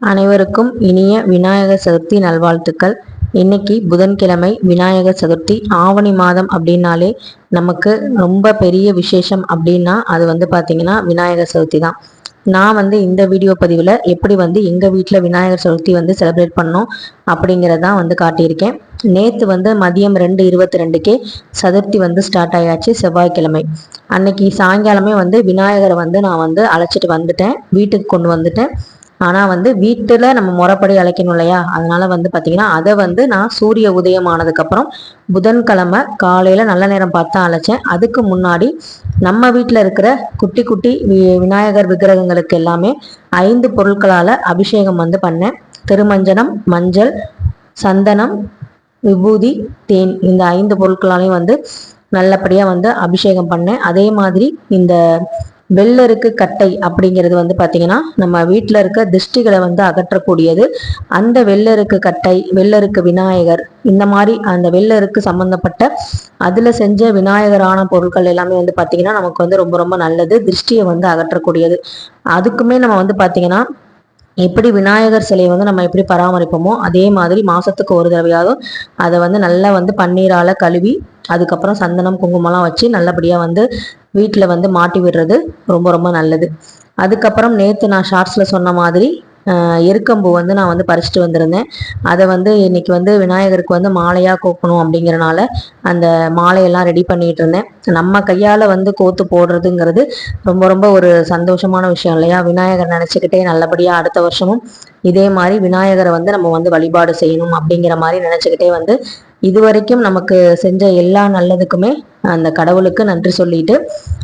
அனைவருக்கும் இனிய விநாயகர் சதுர்த்தி நல்வாழ்த்துக்கள். இன்னைக்கு புதன்கிழமை விநாயகர் சதுர்த்தி. ஆவணி மாதம் அப்படின்னாலே நமக்கு ரொம்ப பெரிய விசேஷம் அப்படின்னா அது வந்து பார்த்திங்கன்னா விநாயகர் சதுர்த்தி தான். நான் வந்து இந்த வீடியோ பதிவில் எப்படி வந்து எங்கள் வீட்டில் விநாயகர் சதுர்த்தி வந்து செலிப்ரேட் பண்ணோம் அப்படிங்கிறதான் வந்து காட்டியிருக்கேன். நேற்று வந்து மதியம் ரெண்டு இருபத்தி ரெண்டுக்கே சதுர்த்தி வந்து ஸ்டார்ட் ஆயாச்சு செவ்வாய்க்கிழமை. அன்னைக்கு சாயங்காலமே வந்து விநாயகரை வந்து நான் வந்து அழைச்சிட்டு வந்துட்டேன். வீட்டுக்கு கொண்டு வந்துட்டேன். ஆனால் வந்து வீட்டில் நம்ம முறைப்படி அழைக்கணும் இல்லையா? அதனால வந்து பார்த்தீங்கன்னா அதை வந்து நான் சூரிய உதயம் ஆனதுக்கப்புறம் புதன்கிழமை காலையில் நல்ல நேரம் பார்த்தா அழைச்சேன். அதுக்கு முன்னாடி நம்ம வீட்டில் இருக்கிற குட்டி குட்டி விநாயகர் விக்கிரகங்களுக்கு எல்லாமே ஐந்து பொருட்களால் அபிஷேகம் வந்து பண்ணேன். திருமஞ்சனம் மஞ்சள் சந்தனம் விபூதி தேன் இந்த ஐந்து பொருட்களாலையும் வந்து நல்லபடியாக வந்து அபிஷேகம் பண்ணேன். அதே மாதிரி இந்த வெள்ளருக்கு கட்டை அப்படிங்கிறது வந்து பார்த்தீங்கன்னா நம்ம வீட்டில் இருக்க திருஷ்டிகளை வந்து அகற்றக்கூடியது. அந்த வெள்ளருக்கு கட்டை வெள்ளருக்கு விநாயகர் இந்த மாதிரி அந்த வெள்ளருக்கு சம்மந்தப்பட்ட அதில் செஞ்ச விநாயகரான பொருட்கள் எல்லாமே வந்து பார்த்தீங்கன்னா நமக்கு வந்து ரொம்ப ரொம்ப நல்லது திருஷ்டியை வந்து அகற்றக்கூடியது. அதுக்குமே நம்ம வந்து பார்த்தீங்கன்னா எப்படி விநாயகர் சிலையை வந்து நம்ம எப்படி பராமரிப்போமோ அதே மாதிரி மாதத்துக்கு ஒரு தடவையாவது அதை வந்து நல்லா வந்து பன்னீரால் கழுவி அதுக்கப்புறம் சந்தனம் குங்குமம்லாம் வச்சு நல்லபடியாக வந்து வீட்டில் வந்து மாட்டி விடுறது ரொம்ப ரொம்ப நல்லது. அதுக்கப்புறம் நேற்று நான் ஷார்ட்ஸில் சொன்ன மாதிரி எருக்கம்பூ வந்து நான் வந்து பறிச்சுட்டு வந்திருந்தேன். அதை வந்து இன்னைக்கு வந்து விநாயகருக்கு வந்து மாலையாக கோக்கணும் அப்படிங்கிறனால அந்த மாலையெல்லாம் ரெடி பண்ணிட்டு இருந்தேன். நம்ம கையால் வந்து கோத்து போடுறதுங்கிறது ரொம்ப ரொம்ப ஒரு சந்தோஷமான விஷயம் இல்லையா? விநாயகர் நினச்சிக்கிட்டே நல்லபடியாக அடுத்த வருஷமும் இதே மாதிரி விநாயகரை வந்து நம்ம வந்து வழிபாடு செய்யணும் அப்படிங்கிற மாதிரி நினச்சிக்கிட்டே வந்து இது வரைக்கும் நமக்கு செஞ்ச எல்லா நல்லதுக்குமே அந்த கடவுளுக்கு நன்றி சொல்லிட்டு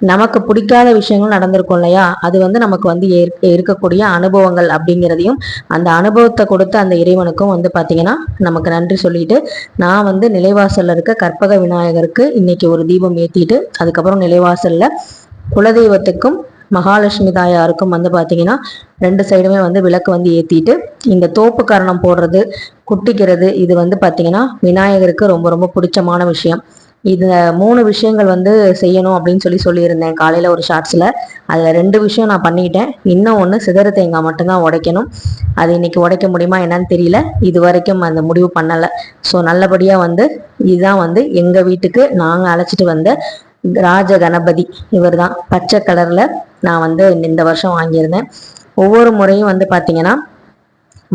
நமக்கு பிடிக்காத விஷயங்கள் நடந்திருக்கும் இல்லையா? அது வந்து நமக்கு வந்து இருக்கக்கூடிய அனுபவங்கள் அப்படிங்கிறதையும் அந்த அனுபவத்தை கொடுத்த அந்த இறைவனுக்கும் வந்து பார்த்தீங்கன்னா நமக்கு நன்றி சொல்லிட்டு நான் வந்து நிலைவாசலில் இருக்க கற்பக விநாயகருக்கு இன்னைக்கு ஒரு தீபம் ஏற்றிட்டு அதுக்கப்புறம் நிலைவாசலில் குலதெய்வத்துக்கும் மகாலட்சுமி தாயாருக்கும் வந்து பார்த்தீங்கன்னா ரெண்டு சைடுமே வந்து விளக்கு வந்து ஏற்றிட்டு இந்த தோப்பு கரணம் போடுறது குட்டிக்கிறது இது வந்து பார்த்தீங்கன்னா விநாயகருக்கு ரொம்ப ரொம்ப பிடிச்சமான விஷயம். இது மூணு விஷயங்கள் வந்து செய்யணும் அப்படின்னு சொல்லி சொல்லியிருந்தேன் காலையில் ஒரு ஷார்ட்ஸில் அதில் ரெண்டு விஷயம் நான் பண்ணிக்கிட்டேன் இன்னும் ஒன்று சிதற தேங்காய் மட்டும்தான் உடைக்கணும். அது இன்னைக்கு உடைக்க முடியுமா என்னன்னு தெரியல. இது வரைக்கும் அந்த முடிவு பண்ணலை. ஸோ நல்லபடியாக வந்து இதுதான் வந்து எங்கள் வீட்டுக்கு நாங்கள் அழைச்சிட்டு வந்த ராஜ கணபதி இவர் தான் பச்சை கலரில் நான் வந்து இந்த வருஷம் வாங்கியிருந்தேன். ஒவ்வொரு முறையும் வந்து பார்த்தீங்கன்னா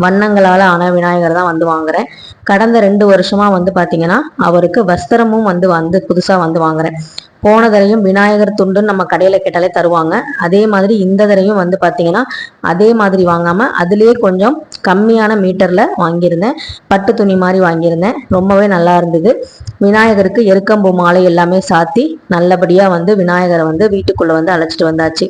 வண்ணங்களால் ஆன விநாயகர் தான் வந்து வாங்குறேன். கடந்த ரெண்டு வருஷமா வந்து பார்த்தீங்கன்னா அவருக்கு வஸ்திரமும் வந்து வந்து புதுசாக வந்து வாங்குறேன். போன தடையும் விநாயகர் துண்டுன்னு நம்ம கடையில் கேட்டாலே தருவாங்க. அதே மாதிரி இந்த தடையும் வந்து பார்த்தீங்கன்னா அதே மாதிரி வாங்காமல் அதுலேயே கொஞ்சம் கம்மியான மீட்டரில் வாங்கியிருந்தேன். பட்டு துணி மாதிரி வாங்கியிருந்தேன். ரொம்பவே நல்லா இருந்தது. விநாயகருக்கு எருக்கம்பூ மாலை எல்லாமே சாத்தி நல்லபடியாக வந்து விநாயகரை வந்து வீட்டுக்குள்ளே வந்து அழைச்சிட்டு வந்தாச்சு.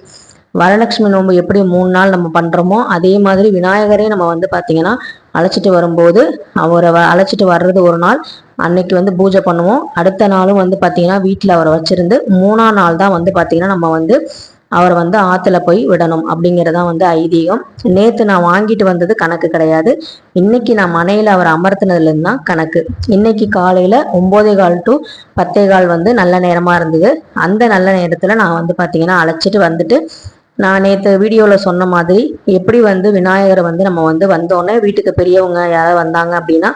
வரலட்சுமி நோன்பு எப்படி மூணு நாள் நம்ம பண்ணுறோமோ அதே மாதிரி விநாயகரே நம்ம வந்து பார்த்தீங்கன்னா அழைச்சிட்டு வரும்போது அவரை அழைச்சிட்டு வர்றது ஒரு நாள். அன்னைக்கு வந்து பூஜை பண்ணுவோம். அடுத்த நாளும் வந்து பார்த்தீங்கன்னா வீட்டில் அவரை வச்சிருந்து மூணாம் நாள் தான் வந்து பார்த்தீங்கன்னா நம்ம வந்து அவரை வந்து ஆற்றுல போய் விடணும் அப்படிங்கிறதான் வந்து ஐதீகம். நேற்று நான் வாங்கிட்டு வந்தது கணக்கு கிடையாது. இன்னைக்கு நான் மனையில் அவர் அமர்த்தினதுலேருந்து தான் கணக்கு. இன்னைக்கு காலையில் ஒம்போதே கால் டு பத்தே கால் வந்து நல்ல நேரமாக இருந்தது. அந்த நல்ல நேரத்தில் நான் வந்து பார்த்தீங்கன்னா அழைச்சிட்டு வந்துட்டு நான் நேற்று வீடியோவில் சொன்ன மாதிரி எப்படி வந்து விநாயகரை வந்து நம்ம வந்து வந்தோடனே வீட்டுக்கு பெரியவங்க யாராவது வந்தாங்க அப்படின்னா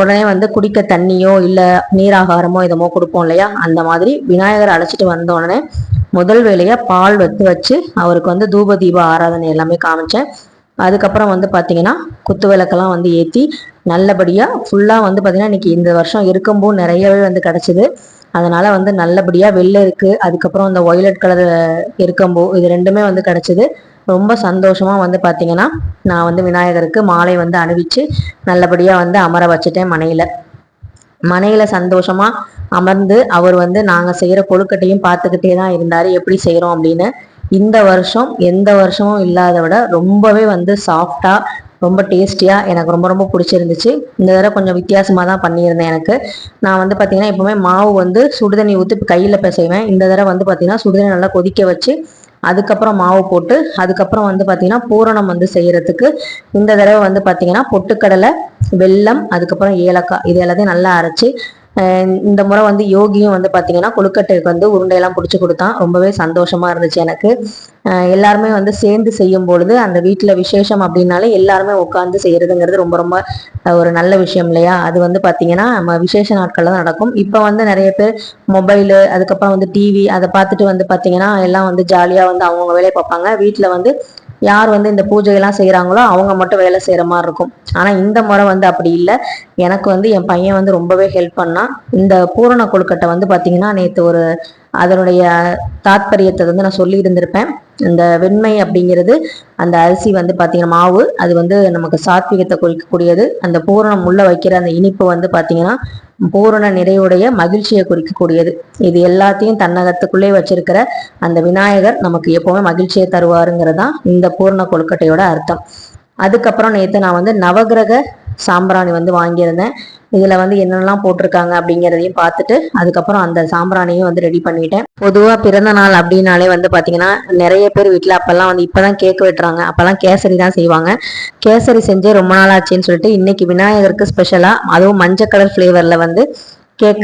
உடனே வந்து குடிக்க தண்ணியோ இல்லை நீராகாரமோ இதமோ கொடுப்போம் இல்லையா? அந்த மாதிரி விநாயகரை அழைச்சிட்டு வந்த உடனே முதல் வேலையாக பால் வத்து வச்சு அவருக்கு வந்து தூப தீப ஆராதனை எல்லாமே காமிச்சேன். அதுக்கப்புறம் வந்து பார்த்தீங்கன்னா குத்து விளக்கெல்லாம் வந்து ஏற்றி நல்லபடியாக ஃபுல்லாக வந்து பார்த்தீங்கன்னா இன்னைக்கு இந்த வருஷம் இருக்கும்போது நிறையவே வந்து கிடச்சிது. அதனால வந்து நல்லபடியாக வெள்ளை இருக்குது அதுக்கப்புறம் அந்த ஒய்லட் கலர் இருக்கம்போ இது ரெண்டுமே வந்து கிடச்சிது. ரொம்ப சந்தோஷமாக வந்து பார்த்திங்கன்னா நான் வந்து விநாயகருக்கு மாலை வந்து அணிவிச்சு நல்லபடியாக வந்து அமர வச்சுட்டேன் மனையில். மனையில் சந்தோஷமாக அமர்ந்து அவர் வந்து நாங்கள் செய்கிற கொழுக்கட்டையும் பார்த்துக்கிட்டே தான் இருந்தார். எப்படி செய்கிறோம் அப்படின்னு. இந்த வருஷம் எந்த வருஷமும் இல்லாத விட ரொம்பவே வந்து சாஃப்டாக ரொம்ப டேஸ்டியாக எனக்கு ரொம்ப ரொம்ப பிடிச்சிருந்துச்சு. இந்த தடவை கொஞ்சம் வித்தியாசமாக தான் பண்ணியிருந்தேன் எனக்கு. நான் வந்து பார்த்தீங்கன்னா எப்போவுமே மாவு வந்து சுடுதண்ணி ஊற்றி கையில் பிசைவேன். இந்த தடவை வந்து பார்த்தீங்கன்னா சுடுதண்ணி நல்லா கொதிக்க வச்சு அதுக்கப்புறம் மாவு போட்டு அதுக்கப்புறம் வந்து பார்த்தீங்கன்னா பூரணம் வந்து செய்கிறதுக்கு இந்த தடவை வந்து பார்த்தீங்கன்னா பொட்டுக்கடலை வெல்லம் அதுக்கப்புறம் ஏலக்காய் இது எல்லாத்தையும் நல்லா அரைச்சி இந்த முறை வந்து யோகியும் வந்து பார்த்தீங்கன்னா கொழுக்கட்டைக்கு வந்து உருண்டையெல்லாம் பிடிச்சி கொடுத்தான் ரொம்பவே சந்தோஷமா இருந்துச்சு எனக்கு. எல்லாருமே வந்து சேர்ந்து செய்யும் பொழுது அந்த வீட்டில் விசேஷம் அப்படின்னாலே எல்லாருமே உட்காந்து செய்யறதுங்கிறது ரொம்ப ரொம்ப ஒரு நல்ல விஷயம் இல்லையா? அது வந்து பார்த்தீங்கன்னா நம்ம விசேஷ நாட்களில் தான் நடக்கும். இப்போ வந்து நிறைய பேர் மொபைலு அதுக்கப்புறம் வந்து டிவி அதை பார்த்துட்டு வந்து பார்த்தீங்கன்னா எல்லாம் வந்து ஜாலியாக வந்து அவங்கவுங்க வேலையை பார்ப்பாங்க. வீட்டில் வந்து யார் வந்து இந்த பூஜையெல்லாம் செய்கிறாங்களோ அவங்க மட்டும் வேலை செய்கிற மாதிரி இருக்கும். ஆனால் இந்த முறை வந்து அப்படி இல்லை. எனக்கு வந்து என் பையன் வந்து ரொம்பவே ஹெல்ப் பண்ணான். இந்த பூரண கொழுக்கட்டை வந்து பார்த்தீங்கன்னா நேற்று ஒரு அதனுடைய தாத்பரியத்தை வந்து நான் சொல்லி இருந்திருப்பேன். இந்த வெண்மை அப்படிங்கிறது அந்த அரிசி வந்து பார்த்தீங்கன்னா மாவு அது வந்து நமக்கு சாத்விகத்தை குறிக்கக்கூடியது அந்த பூரணம் உள்ள வைக்கிற அந்த இனிப்பு வந்து பார்த்தீங்கன்னா பூரண நிறைவுடைய மகிழ்ச்சியை குறிக்கக்கூடியது. இது எல்லாத்தையும் தன்னகத்துக்குள்ளே வச்சிருக்கிற அந்த விநாயகர் நமக்கு எப்பவுமே மகிழ்ச்சியை தருவாருங்கிறது தான் இந்த பூரண கொழுக்கட்டையோட அர்த்தம். அதுக்கப்புறம் நேற்று நான் வந்து நவகிரக சாம்பிராணி வந்து வாங்கியிருந்தேன். இதில் வந்து என்னென்னலாம் போட்டிருக்காங்க அப்படிங்கிறதையும் பார்த்துட்டு அதுக்கப்புறம் அந்த சாம்பிராணியும் வந்து ரெடி பண்ணிட்டேன். பொதுவாக பிறந்த நாள் அப்படின்னாலே வந்து பார்த்தீங்கன்னா நிறைய பேர் வீட்டில் அப்போல்லாம் வந்து இப்போ தான் கேக் வெட்டுறாங்க. அப்போல்லாம் கேசரி தான் செய்வாங்க. கேசரி செஞ்சே ரொம்ப நாள் ஆச்சுன்னு சொல்லிட்டு இன்னைக்கு விநாயகருக்கு ஸ்பெஷலாக அதுவும் மஞ்சள் கலர் ஃப்ளேவரில் வந்து கேக்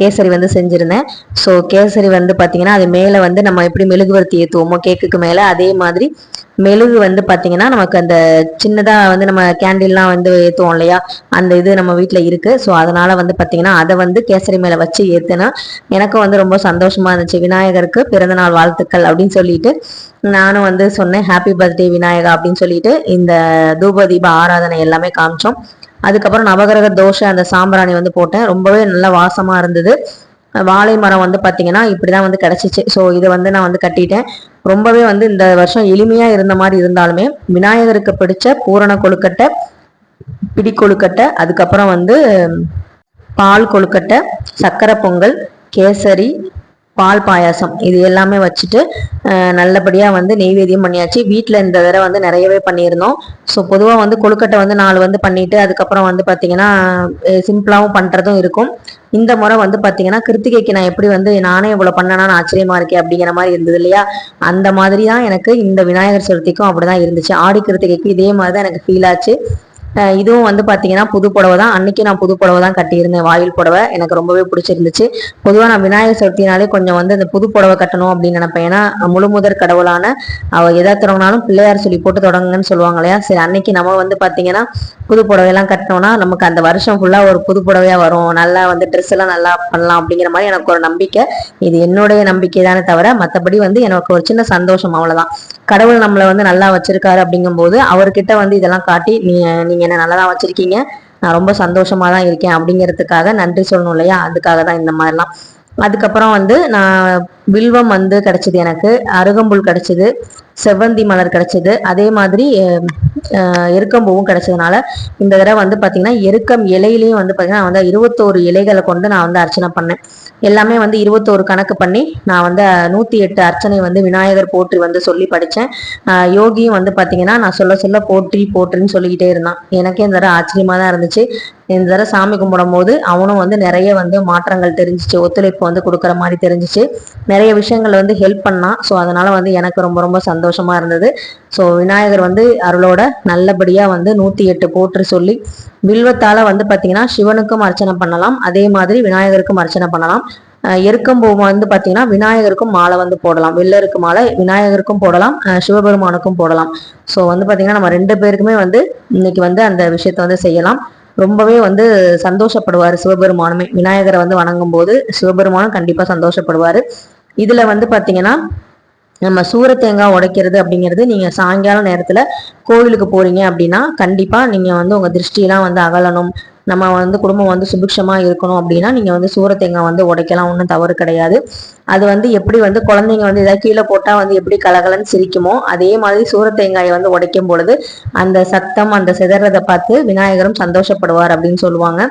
கேசரி வந்து செஞ்சுருந்தேன். ஸோ கேசரி வந்து பார்த்தீங்கன்னா அது மேலே வந்து நம்ம எப்படி மெழுகுவர்த்தி ஏற்றுவோமோ கேக்குக்கு மேலே அதே மாதிரி மெழுகு வந்து பார்த்தீங்கன்னா நமக்கு அந்த சின்னதாக வந்து நம்ம கேண்டில்லாம் வந்து ஏற்றுவோம் இல்லையா? அந்த இது நம்ம வீட்டில் இருக்குது ஸோ அதனால் வந்து பார்த்தீங்கன்னா அதை வந்து கேசரி மேலே வச்சு ஏற்றுனா எனக்கும் வந்து ரொம்ப சந்தோஷமாக இருந்துச்சு. விநாயகருக்கு பிறந்தநாள் வாழ்த்துக்கள் அப்படின்னு சொல்லிட்டு நானும் வந்து சொன்னேன் ஹாப்பி பர்த்டே விநாயகா அப்படின்னு சொல்லிட்டு இந்த தூப தீப ஆராதனை எல்லாமே காமிச்சோம். அதுக்கப்புறம் நவகிரக தோஷை அந்த சாம்பிராணி வந்து போட்டேன். ரொம்பவே நல்ல வாசமாக இருந்தது. வாழை மரம் வந்து பார்த்திங்கன்னா இப்படி தான் வந்து கிடச்சிச்சு. ஸோ இதை வந்து நான் வந்து கட்டிட்டேன். ரொம்பவே வந்து இந்த வருஷம் எளிமையாக இருந்த மாதிரி இருந்தாலுமே விநாயகருக்கு பிடிச்ச பூரண கொழுக்கட்டை பிடி கொழுக்கட்டை அதுக்கப்புறம் வந்து பால் கொழுக்கட்டை சக்கரை பொங்கல் கேசரி பால் பாயாசம் இது எல்லாமே வச்சுட்டு நல்லபடியாக வந்து நெய்வேதியம் பண்ணியாச்சு. வீட்டில் இந்த தடவை வந்து நிறையவே பண்ணியிருந்தோம். ஸோ பொதுவாக வந்து கொழுக்கட்டை வந்து நாலு வந்து பண்ணிவிட்டு அதுக்கப்புறம் வந்து பார்த்திங்கன்னா சிம்பிளாகவும் பண்ணுறதும் இருக்கும். இந்த முறை வந்து பார்த்தீங்கன்னா கிருத்திகைக்கு நான் எப்படி வந்து நானே இவ்வளோ பண்ணனான்னு ஆச்சரியமா இருக்கேன் அப்படிங்கிற மாதிரி இருந்தது இல்லையா? அந்த மாதிரி தான் எனக்கு இந்த விநாயகர் சதுர்த்திக்கும் அப்படிதான் இருந்துச்சு. ஆடி கிருத்திகைக்கு இதே மாதிரி தான் எனக்கு ஃபீல் ஆச்சு. இதுவும் வந்து பார்த்தீங்கன்னா புது புடவை தான். அன்னைக்கு நான் புது புடவை தான் கட்டியிருந்தேன். வாயில் புடவை எனக்கு ரொம்பவே பிடிச்சிருந்துச்சு. பொதுவாக நான் விநாயகர் சதுர்த்தினாலே கொஞ்சம் வந்து இந்த புது புடவை கட்டணும் அப்படின்னு நினைப்பேன். ஏன்னா முழு முதற் கடவுளான அவள் எதா தொடங்கினாலும் பிள்ளையார் சொல்லி போட்டு தொடங்குங்கன்னு சொல்லுவாங்க இல்லையா? சரி அன்னைக்கு நம்ம வந்து பார்த்தீங்கன்னா புது புடவையெல்லாம் கட்டினோம்னா நமக்கு அந்த வருஷம் ஃபுல்லாக ஒரு புது புடவையாக வரும். நல்லா வந்து ட்ரெஸ் எல்லாம் நல்லா பண்ணலாம் அப்படிங்கிற மாதிரி எனக்கு ஒரு நம்பிக்கை. இது என்னுடைய நம்பிக்கை தானே தவிர மற்றபடி வந்து எனக்கு ஒரு சின்ன சந்தோஷம் அவ்வளோதான் கடவுள் நம்மளை வந்து நல்லா வச்சிருக்காரு அப்படிங்கும்போது அவர்கிட்ட வந்து இதெல்லாம் காட்டி நீ நீங்கள் என்ன நல்லா தான் வச்சிருக்கீங்க? நான் ரொம்ப சந்தோஷமா தான் இருக்கேன் அப்படிங்கிறதுக்காக நன்றி சொல்லணும் இல்லையா? அதுக்காக தான் இந்த மாதிரிலாம். அதுக்கப்புறம் வந்து நான் வில்வம் வந்து கிடச்சிது எனக்கு. அருகம்புல் கிடச்சிது. செவ்வந்தி மலர் கிடைச்சது. அதே மாதிரி எருக்கம்பூவும் கிடைச்சதுனால இந்த தடவை வந்து பார்த்தீங்கன்னா எருக்கம் இலையிலையும் வந்து பார்த்தீங்கன்னா நான் வந்து இருபத்தோரு இலைகளை கொண்டு நான் வந்து அர்ச்சனை பண்ணேன். எல்லாமே வந்து இருபத்தோரு கணக்கு பண்ணி நான் வந்து நூற்றி எட்டு அர்ச்சனை வந்து விநாயகர் போற்றி வந்து சொல்லி படித்தேன் யோகியும் வந்து பார்த்தீங்கன்னா நான் சொல்ல சொல்ல போற்றி போற்றின்னு சொல்லிக்கிட்டே இருந்தான். எனக்கே இந்த தடவை ஆச்சரியமாக தான் இருந்துச்சு. இந்த தடவை சாமி கும்பிடும் போது அவனும் வந்து நிறைய வந்து மாற்றங்கள் தெரிஞ்சிச்சு ஒத்துழைப்பு வந்து கொடுக்குற மாதிரி தெரிஞ்சிச்சு. நிறைய விஷயங்கள் வந்து ஹெல்ப் பண்ணான் ஸோ அதனால வந்து எனக்கு ரொம்ப ரொம்ப சந்தோஷமா இருந்தது. ஸோ விநாயகர் வந்து அருளோட நல்லபடியாக வந்து நூற்றி எட்டு போற்று சொல்லி வில்வத்தால் வந்து பார்த்தீங்கன்னா சிவனுக்கும் அர்ச்சனை பண்ணலாம். அதே மாதிரி விநாயகருக்கும் அர்ச்சனை பண்ணலாம். அஹ் எருக்கம்பூ வந்து பார்த்தீங்கன்னா விநாயகருக்கும் மாலை வந்து போடலாம். வெள்ளருக்கு மாலை விநாயகருக்கும் போடலாம். சிவபெருமானுக்கும் போடலாம். ஸோ வந்து பார்த்தீங்கன்னா நம்ம ரெண்டு பேருக்குமே வந்து இன்னைக்கு வந்து அந்த விஷயத்த வந்து செய்யலாம். ரொம்பவே வந்து சந்தோஷப்படுவார் சிவபெருமானுமே. விநாயகரை வந்து வணங்கும் போது சிவபெருமானும் கண்டிப்பாக சந்தோஷப்படுவார். இதில் வந்து பார்த்தீங்கன்னா நம்ம சூர தேங்காய் உடைக்கிறது அப்படிங்கிறது நீங்கள் சாயங்கால நேரத்தில் கோவிலுக்கு போகிறீங்க அப்படின்னா கண்டிப்பாக நீங்கள் வந்து உங்கள் திருஷ்டியெலாம் வந்து அகலணும். நம்ம வந்து குடும்பம் வந்து சுபிக்ஷமாக இருக்கணும் அப்படின்னா நீங்கள் வந்து சூரத்தேங்காய் வந்து உடைக்கலாம் ஒன்றும் தவறு கிடையாது. அது வந்து எப்படி வந்து குழந்தைங்க வந்து ஏதாவது கீழே போட்டால் வந்து எப்படி கலகலன்னு சிரிக்குமோ அதே மாதிரி சூரத்தேங்காயை வந்து உடைக்கும் பொழுது அந்த சத்தம் அந்த சிதறதை பார்த்து விநாயகரும் சந்தோஷப்படுவார் அப்படின்னு சொல்லுவாங்க.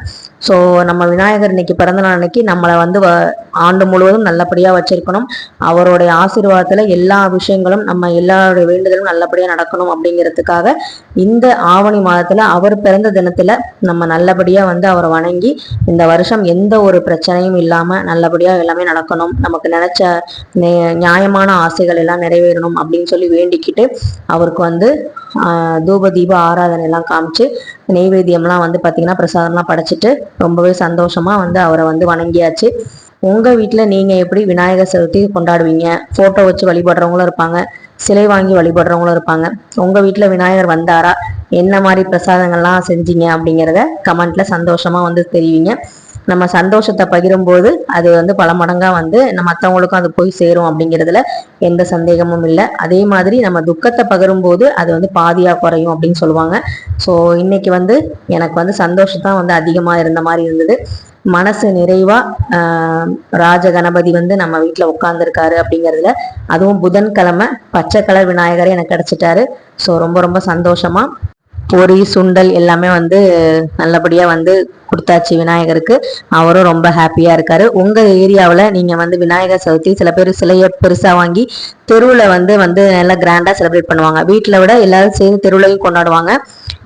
ஸோ நம்ம விநாயகர் இன்னைக்கு பிறந்த நாள் அன்னைக்கு நம்மளை வந்து வ- ஆண்டு முழுவதும் நல்லபடியாக வச்சிருக்கணும். அவருடைய ஆசீர்வாதத்தில் எல்லா விஷயங்களும் நம்ம எல்லாருடைய வேண்டுதலும் நல்லபடியாக நடக்கணும் அப்படிங்கிறதுக்காக இந்த ஆவணி மாதத்தில் அவர் பிறந்த தினத்தில் நம்ம நல்லபடியாக நல்லபடியாக வந்து அவரை வணங்கி இந்த வருஷம் எந்த ஒரு பிரச்சனையும் இல்லாமல் நல்லபடியாக எல்லாமே நடக்கணும். நமக்கு நினச்ச நியாயமான ஆசைகள் எல்லாம் நிறைவேறணும் அப்படின்னு சொல்லி வேண்டிக்கிட்டு அவருக்கு வந்து தூப தீப ஆராதனை எல்லாம் காமிச்சு நெய்வேத்தியம்லாம் வந்து பார்த்திங்கன்னா பிரசாதம்லாம் படைச்சிட்டு ரொம்பவே சந்தோஷமாக வந்து அவரை வந்து வணங்கியாச்சு. உங்கள் வீட்டில் நீங்கள் எப்படி விநாயகர் சதுர்த்தி கொண்டாடுவீங்க? ஃபோட்டோ வச்சு வழிபடுறவங்களும் இருப்பாங்க சிலை வாங்கி வழிபடுறவங்களும் இருப்பாங்க. உங்கள் வீட்டில் விநாயகர் வந்தாரா? என்ன மாதிரி பிரசாதங்கள்லாம் செஞ்சீங்க அப்படிங்கிறத கமெண்ட்ல சந்தோஷமாக வந்து தெரிவிங்க. நம்ம சந்தோஷத்தை பகிரும்போது அது வந்து பல மடங்காக வந்து நம்ம மற்றவங்களுக்கும் அது போய் சேரும் அப்படிங்கிறதுல எந்த சந்தேகமும் இல்லை. அதே மாதிரி நம்ம துக்கத்தை பகிரும்போது அது வந்து பாதியாக குறையும் அப்படின்னு சொல்லுவாங்க. ஸோ இன்னைக்கு வந்து எனக்கு வந்து சந்தோஷத்தான் வந்து அதிகமாக இருந்த மாதிரி இருந்தது. மனசு நிறைவா ராஜ கணபதி வந்து நம்ம வீட்டில் உட்காந்துருக்காரு அப்படிங்கிறதுல அதுவும் புதன்கிழமை பச்சை கலர் விநாயகரே எனக்கு கிடைச்சிட்டாரு. ஸோ ரொம்ப ரொம்ப சந்தோஷமா பொரி சுண்டல் எல்லாமே வந்து நல்லபடியாக வந்து கொடுத்தாச்சு விநாயகருக்கு. அவரும் ரொம்ப ஹாப்பியாக இருக்காரு. உங்கள் ஏரியாவில் நீங்கள் வந்து விநாயகர் சதுர்த்தி சில பேர் சிலையை பெருசாக வாங்கி தெருவில் வந்து வந்து நல்லா கிராண்டாக செலிப்ரேட் பண்ணுவாங்க. வீட்டில் விட எல்லாரும் சேர்ந்து தெருவிலையும் கொண்டாடுவாங்க.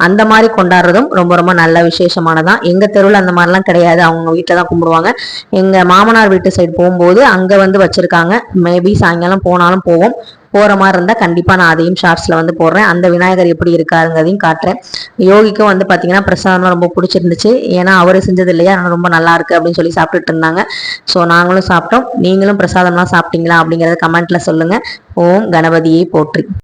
அந்த மாதிரி கொண்டாடுறதும் ரொம்ப ரொம்ப நல்ல விசேஷமானதான் எங்க தெருவில் அந்த மாதிரிலாம் கிடையாது. அவங்க வீட்டில் தான் கும்பிடுவாங்க. எங்க மாமனார் வீட்டு சைடு போகும்போது அங்க வந்து வச்சிருக்காங்க. மேபி சாயங்காலம் போனாலும் போவோம். போகிற மாதிரி இருந்தால் கண்டிப்பாக நான் அதையும் ஷார்ட்ஸில் வந்து போடுறேன். அந்த விநாயகர் எப்படி இருக்காருங்கிறதையும் காட்டுறேன். யோகிக்கும் வந்து பார்த்தீங்கன்னா பிரசாதம்லாம் ரொம்ப பிடிச்சிருந்துச்சு. ஏன்னா அவர் செஞ்சது இல்லையா? ரொம்ப நல்லா இருக்குது அப்படின்னு சொல்லி சாப்பிட்டுட்டு இருந்தாங்க. ஸோ நாங்களும் சாப்பிட்டோம். நீங்களும் பிரசாதம்லாம் சாப்பிட்டீங்களா அப்படிங்கிறத கமெண்ட்டில் சொல்லுங்கள் ஓம் கணபதியை போற்றி.